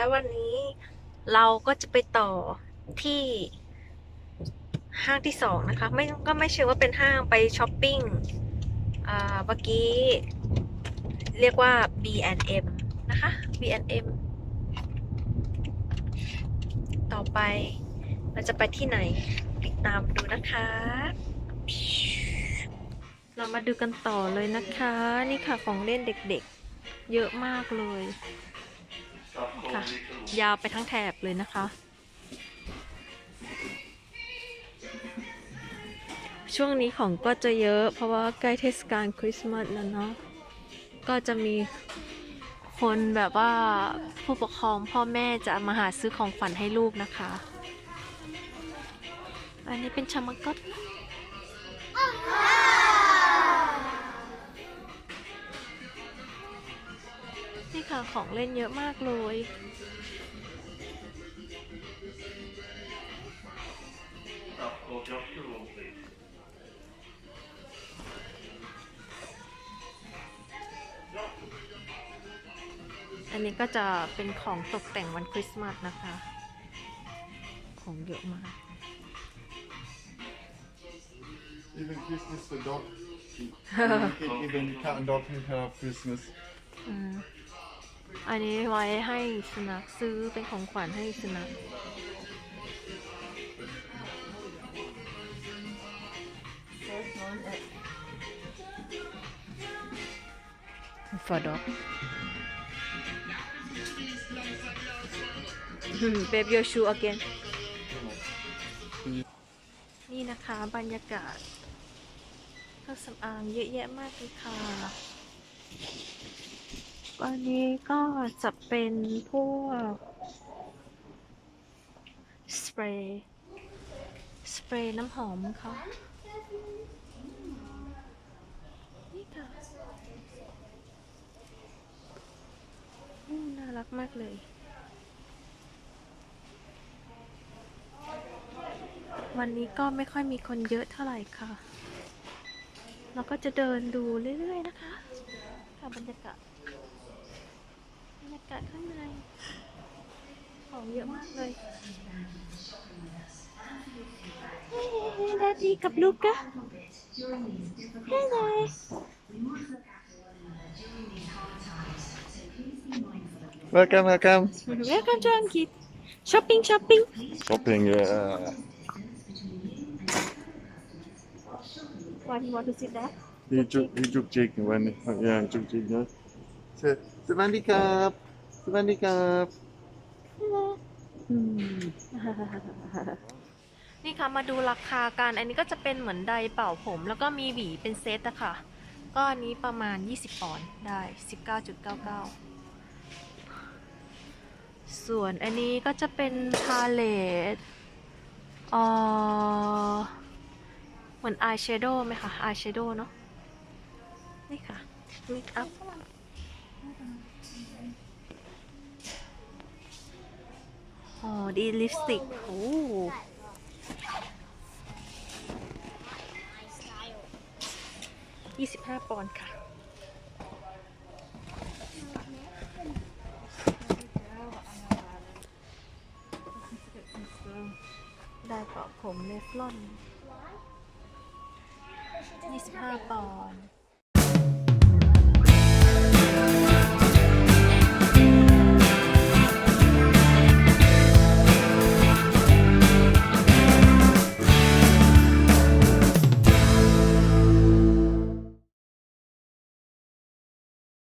และวันนี้เราก็จะไปต่อที่ห้างที่สองนะคะ ไม่ก็ไม่เชื่อว่าเป็นห้างไปช้อปปิ้งอ่าเมื่อกี้ เรียกว่า B&M นะคะ B&M ต่อไปเราจะไปที่ไหนติดตามดูนะคะ เรามาดูกันต่อเลยนะคะ นี่ค่ะของเล่นเด็กๆ เยอะมากเลย ค่ะ ยาวไปทั้งแถบเลยนะคะ ช่วงนี้ของก็จะเยอะ เพราะว่าใกล้เทศกาลคริสต์มาสแล้วเนาะก็จะมีคนแบบว่าผู้ปกครองพ่อแม่จะมาหาซื้อของขวัญให้ลูกนะคะ อันนี้เป็นชามากอต ของเล่นเยอะมากเลย อันนี้ก็จะเป็นของตกแต่งวันคริสต์มาสนะคะ ของเยอะมาก Even Christmas for dog. even, even cat and dog can have Christmas. อืม อันนี้ไว้ให้สุนัขซื้อเป็นของขวัญให้สุนัข for dog baby your shoe again นี่นะคะบรรยากาศเครื่องสำอางเยอะแยะมากเลยค่ะ อันนี้ก็จะเป็นพวกสเปรย์สเปรย์น้ำหอมค่ะนี่ค่ะอืมน่ารักมากเลยวันนี้ก็ไม่ค่อยมีคนเยอะเท่าไหร่ค่ะ เราก็จะเดินดูเรื่อยๆนะคะ ค่ะบรรยากาศ บรรยากาศข้างในของเยอะมากเลยเฮ้ยดาดีกับลูกอะเฮ้ยเลย Welcome, welcome. Welcome to Angkit Shopping shopping Shopping, yeah. Why you want to sit there He took, he took chicken when, yeah, he took chicken. Yeah. สวัสดีครับ สวัสดีครับนี่ค่ะมาดูราคากัน อันนี้ก็จะเป็นเหมือนไดร์เป่าผม แล้วก็มีหวีเป็นเซตอะค่ะ ก็อันนี้ประมาณ 20ปอนด์ได้ 19.99 ส่วนอันนี้ก็จะเป็นพาเลตเอ่อเหมือนอายแชโดว์ไหมคะอายแชโดว์เนาะนี่ค่ะเมค อ๋อ ดีลิปสติก โอ้ยี่สิบห้าปอนด์ค่ะ ได้เปล่าผมเลฟลอน25ปอนด์